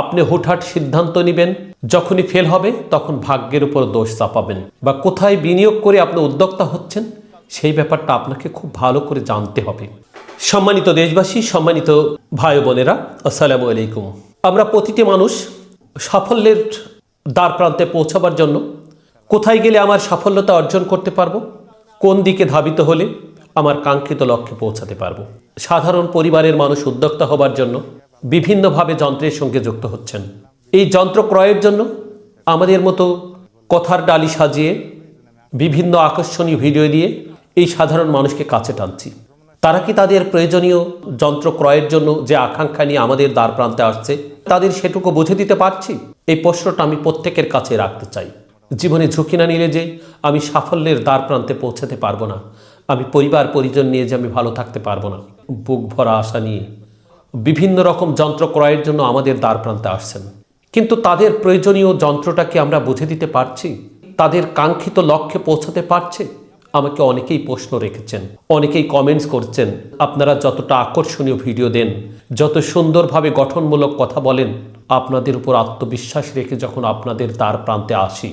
আপনি হুটহাট সিদ্ধান্ত নেবেন, যখনই ফেল হবে, তখন ভাগ্যের উপর দোষ চাপাবেন। বা কোথায় বিনিয়োগ করে আপনি উদ্যোক্তা হচ্ছেন, সেই ব্যাপারটা আপনাকে খুব ভালো করে জানতে হবে। সম্মানিত দেশবাসী, সম্মানিত ভাই বোনেরা, আসসালামু আলাইকুম। আমরা প্রতিটি মানুষ সাফল্যের দ্বার প্রান্তে পৌঁছাবার জন্য কোথায় গেলে আমার সাফল্যতা অর্জন করতে পারব, কোন দিকে ধাবিত হলে আমার কাঙ্ক্ষিত লক্ষ্যে পৌঁছাতে পারব। সাধারণ পরিবারের মানুষ উদ্যোক্তা হবার জন্য বিভিন্নভাবে যন্ত্রের সঙ্গে যুক্ত হচ্ছেন। এই যন্ত্র ক্রয়ের জন্য আমাদের মতো কথার ডালি সাজিয়ে, বিভিন্ন আকর্ষণীয় ভিডিও দিয়ে এই সাধারণ মানুষকে কাছে টানছি। তারা কি তাদের প্রয়োজনীয় যন্ত্র ক্রয়ের জন্য যে আকাঙ্ক্ষা নিয়ে আমাদের দ্বার প্রান্তে আসছে, তাদের সেটুকু বুঝে দিতে পারছি? এই প্রশ্নটা আমি প্রত্যেকের কাছে রাখতে চাই। জীবনে ঝুঁকি না নিলে যে আমি সাফল্যের দ্বার প্রান্তে পৌঁছাতে পারব না। আমি পরিবার পরিজন নিয়ে যে আমি ভালো থাকতে পারব না। বুক ভরা আশা নিয়ে বিভিন্ন রকম যন্ত্র ক্রয়ের জন্য আমাদের দ্বার প্রান্তে আসছেন। কিন্তু তাদের প্রয়োজনীয় যন্ত্রটাকে আমরা বুঝে দিতে পারছি? তাদের কাঙ্ক্ষিত লক্ষ্যে পৌঁছাতে পারছে? আমাকে অনেকেই প্রশ্ন রেখেছেন, অনেকেই কমেন্টস করছেন, আপনারা যতটা আকর্ষণীয় ভিডিও দেন, যত সুন্দরভাবে গঠনমূলক কথা বলেন, আপনাদের উপর আত্মবিশ্বাস রেখে যখন আপনাদের দ্বার প্রান্তে আসি,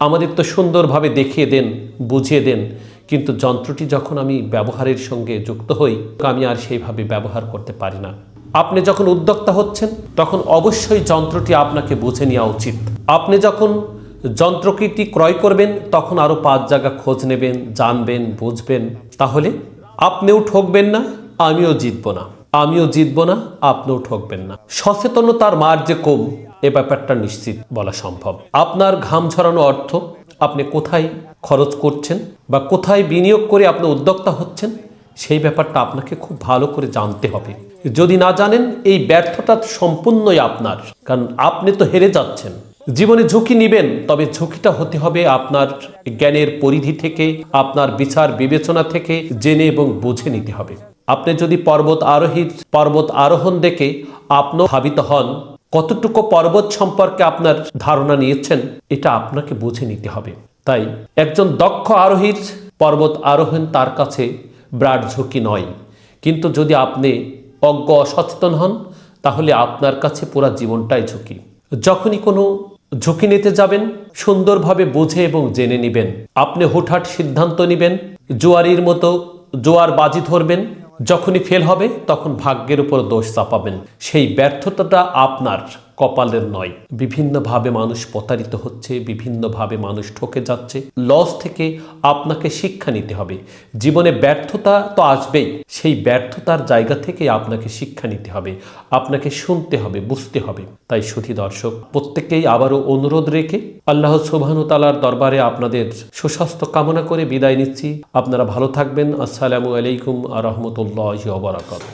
আমাদের তো সুন্দরভাবে দেখিয়ে দেন, বুঝিয়ে দেন, কিন্তু যন্ত্রটি যখন আমি ব্যবহারের সঙ্গে যুক্ত হই, আমি আর সেইভাবে ব্যবহার করতে পারি না। আপনি যখন উদ্যোক্তা হচ্ছেন, তখন অবশ্যই যন্ত্রটি আপনাকে বুঝে নেওয়া উচিত। আপনি যখন যন্ত্রকৃতি ক্রয় করবেন, তখন আরও পাঁচ জায়গা খোঁজ নেবেন, জানবেন, বুঝবেন। তাহলে আপনিও ঠকবেন না, আমিও জিতব না। আমিও জিতব না, আপনিও ঠকবেন না। সচেতনতার মার যে কম, এ ব্যাপারটা নিশ্চিত বলা সম্ভব। আপনার ঘাম ঝরানো অর্থ, আপনি কোথায় খরচ করছেন বা কোথায় বিনিয়োগ করে আপনি উদ্যোক্তা হচ্ছেন সেই ব্যাপারটা আপনাকে খুব ভালো করে জানতে হবে। যদি না জানেন, এই ব্যর্থতা সম্পূর্ণই আপনার, কারণ আপনি তো হেরে যাচ্ছেন। জীবনে ঝুঁকি নেবেন, তবে ঝুঁকিটা হতে হবে আপনার জ্ঞানের পরিধি থেকে, আপনার বিচার বিবেচনা থেকে জেনে এবং বুঝে নিতে হবে। আপনি যদি পর্বত আরোহীর, পর্বত আরোহণ দেখে আপনিও ভাবিত হন, কতটুকু পর্বত সম্পর্কে আপনার ধারণা নিয়েছেন, এটা আপনাকে বুঝে নিতে হবে। তাই একজন দক্ষ আরোহীর, পর্বত আরোহণ তার কাছে ব্রাড ঝুঁকি নয়। কিন্তু যদি আপনি অজ্ঞ অসচেতন হন, তাহলে আপনার কাছে পুরা জীবনটাই ঝুঁকি। যখনই কোনো ঝুঁকি নিতে যাবেন, সুন্দরভাবে বুঝে এবং জেনে নেবেন। আপনি হুটহাট সিদ্ধান্ত নেবেন, জোয়ারির মতো জোয়ার বাজি ধরবেন। যখনই ফেল হবে, তখন ভাগ্যের উপর দোষ চাপাবেন। সেই ব্যর্থতাটা আপনার। কপালের নয়। বিভিন্নভাবে মানুষ প্রতারিত হচ্ছে, বিভিন্নভাবে মানুষ ঠকে যাচ্ছে। লস থেকে আপনাকে শিক্ষা নিতে হবে। জীবনে ব্যর্থতা তো আসবেই। সেই ব্যর্থতার জায়গা থেকে আপনাকে শিক্ষা নিতে হবে। আপনাকে শুনতে হবে, বুঝতে হবে। তাই সুধী দর্শক প্রত্যেকেই আবারও অনুরোধ রেখে আল্লাহ সুবহানু তালার দরবারে আপনাদের সুস্বাস্থ্য কামনা করে বিদায় নিচ্ছি। আপনারা ভালো থাকবেন। আসসালামু আলাইকুম আ রহমতুল্লাহ